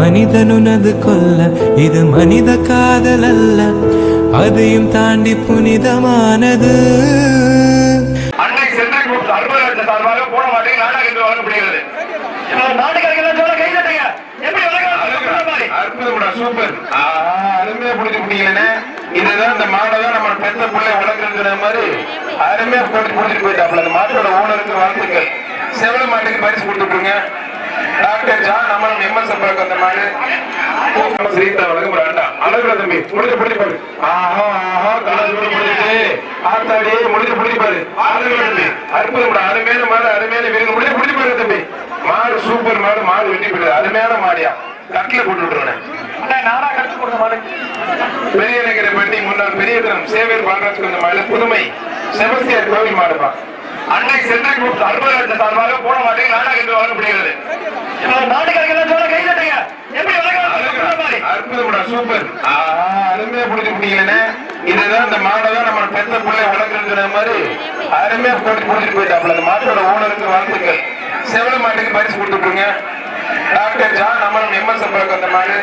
மனிதனுனது கொல்ல இது மனித காதல் அல்ல அதையும் தாண்டி புனிதமானது. சூப்பர். ஆஹா அருமையா பிடிச்சு பிடிக்கலன்னு இதுதான் இந்த மாடை தான் நம்ம பெத்த பிள்ளை வளர்க்குற மாதிரி அருமையா போட்டு பிடிச்சிட்டு போயிட்டாப்ல அந்த மாட்டோட ஓனருக்கு வாழ்த்துக்கள். செவல மாட்டுக்கு பரிசு கொடுத்துட்டுருங்க டாக்டர் ஜான் அமரன் மாடு ஸ்ரீதா வழங்கும் ஒரு அண்டா அழகுல தம்பி. முடிஞ்சு பிடிச்சி பாரு. ஆஹா ஆஹா கலர் முடிஞ்சு ஆத்தாடி முடிஞ்சு பிடிச்சி பாரு. அழகுல தம்பி. அற்புதம்டா அருமையான மாடு அருமையான வீரர்கள். முடிஞ்சு பிடிச்சி பாரு தம்பி. மாடு சூப்பர் மாடு மாடு வெட்டி போயிடுது. அருமையான மாடியா. கட்டில போட்டு விட்டுருவேன். நாடா கட்டு கொடுத்த மாடு. பெரிய நகர பட்டி முன்னாள் பெரிய தினம் சேவையர் பாலராஜ் கொஞ்சம் மாடு. புதுமை. செபஸ்தியார் கோவில் மாடுப்பா. அன்னை சென்ட்ரல் குரூப் அலுவலகத்தை சார்பாக போன மாட்டேங்க நாடகம் என்று வழங்கப்படுகிறது சூப்பர் அருமையா பிடிச்சு பிடிக்கலன்னு இதுதான் இந்த மாடை தான் நம்ம பெத்த பிள்ளை வளர்க்குற மாதிரி அருமையா போட்டு பிடிச்சிட்டு போயிட்டாப்ல அந்த மாட்டோட ஓனருக்கு வாழ்த்துக்கள். செவல மாட்டுக்கு பரிசு கொடுத்துட்டுருங்க டாக்டர் ஜான் அமரன் எம்எஸ் அப்பாக்கு அந்த மாடு.